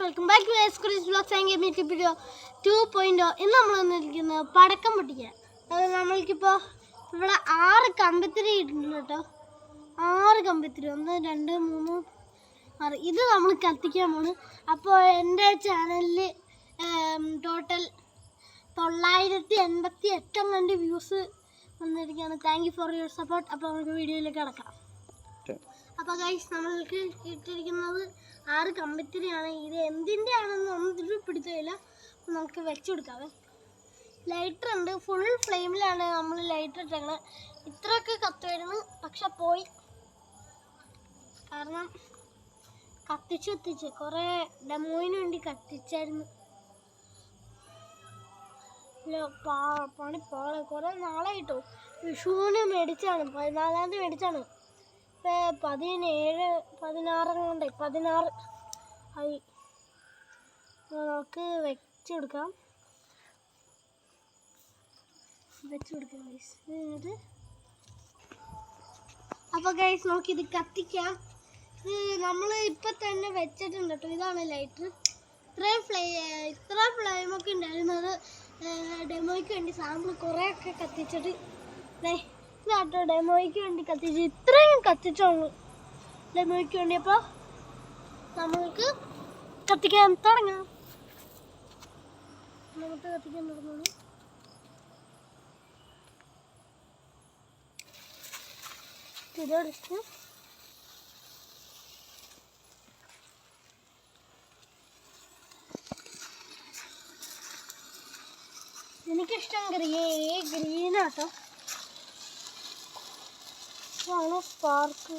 Welcome back to S Chris blogs and game YouTube video two point o ഇന്ന് നമ്മൾ വന്നിരിക്കുന്നത് പടക്കം പൊട്ടിക്കാൻ. അത് നമ്മൾക്കിപ്പോൾ ഇവിടെ ആറ് കമ്പിത്തിരി ഇട്ടിട്ടുണ്ട് കേട്ടോ. ആറ് കമ്പിത്തിരി. ഒന്ന് രണ്ട് മൂന്ന് ആറ്. ഇത് നമ്മൾ കത്തിക്കാൻ പോണ്. അപ്പോൾ എന്റെ ചാനലിൽ ടോട്ടൽ തൊള്ളായിരത്തി എൺപത്തി എട്ടും കണ്ട് വ്യൂസ് വന്നിരിക്കുകയാണ്. Thank you for your support അപ്പോൾ നമുക്ക് വീഡിയോയിലേക്ക് കിടക്കാം. അപ്പോൾ ഗൈസ് നമ്മൾക്ക് കിട്ടിയിരിക്കുന്നത് ആറ് കമ്പത്തിരിയാണ്. ഇത് എന്തിന്റെ ആണെന്ന് ഒന്നും പിടിച്ചില്ല നമുക്ക് വെച്ച് കൊടുക്കാവേ ലൈറ്റർ ഉണ്ട്. ഫുൾ ഫ്ലെയിമിലാണ് നമ്മൾ ലൈറ്റർ ഇട്ടേക്കണത് ഇത്രയൊക്കെ കത്തുമായിരുന്നു പക്ഷെ പോയി. കാരണം കത്തിച്ച് കത്തിച്ച് കുറേ ഡെമോയിന് വേണ്ടി കത്തിച്ചായിരുന്നു. പണി പോളെ കുറേ നാളായിട്ടോ. വിഷുവിന് മേടിച്ചാണ് പതിനാലാം തീയതി മേടിച്ചാണ് ഇപ്പൊ പതിനേഴ് പതിനാറ് കൊണ്ട് പതിനാറ് ആയി. നമുക്ക് വെച്ച് കൊടുക്കാം വെച്ച് കൊടുക്കാം ഗൈസ് എന്നിട്ട് അപ്പോൾ ഗൈസ് നോക്കി ഇത് കത്തിക്കാം. ഇത് നമ്മൾ ഇപ്പം തന്നെ വെച്ചിട്ടുണ്ട് കേട്ടോ. ഇതാണ് ലൈറ്റർ ഇത്രയും ഫ്ലൈ ഇത്ര ഫ്ലെയിമൊക്കെ ഉണ്ടായിരുന്നത് ഡെമോയ്ക്ക് വേണ്ടി സാമ്പിൾ കുറേയൊക്കെ കത്തിച്ചിട്ട് ദേ ഇതാട്ടോ ഡെമോയ്ക്ക് വേണ്ടി കത്തിച്ച് ഇത്രയും കത്തിച്ചോളൂ. ഡെമോയ്ക്ക് വേണ്ടി അപ്പോൾ നമ്മൾക്ക് കത്തിക്കാൻ തുടങ്ങാം. നമുക്ക് കത്തിക്കാൻ തുടങ്ങുന്നു ഇതെടുത്ത് എനിക്കിഷ്ടം ഗ്രീ ഗ്രീനാട്ടോ. ഇതാണ് സ്പാർക്ക്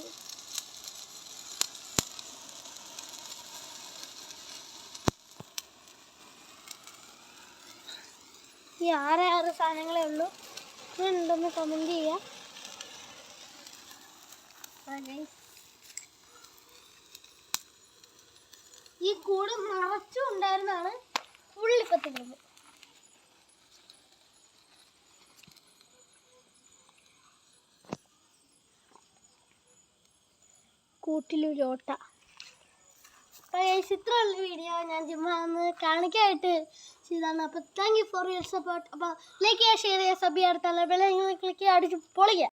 ഈ ആറ് ആറ് സാധനങ്ങളേ ഉള്ളൂ. ഉണ്ടെന്ന് കമന്റ് ചെയ്യാം. ഈ കൂട് നിറച്ചും ഉണ്ടായിരുന്നാണ് ഉള്ളിപ്പത്തിരുന്നത് കൂട്ടിലൊരു ഓട്ട. അപ്പോൾ ഇത്രയുള്ള വീഡിയോ ഞാൻ ചുമ്മാ കാണിക്കായിട്ട് ചെയ്താണ് അപ്പോൾ thank you for your support അപ്പോൾ ലൈക്ക് ചെയ്യുക ഷെയർ ചെയ്യുക സബ് ചെയ്യുക അടുത്തുള്ള ബെല്ലൈക്കൺ ക്ലിക്ക് ചെയ്യുക അടിച്ച് പൊളിക്കുക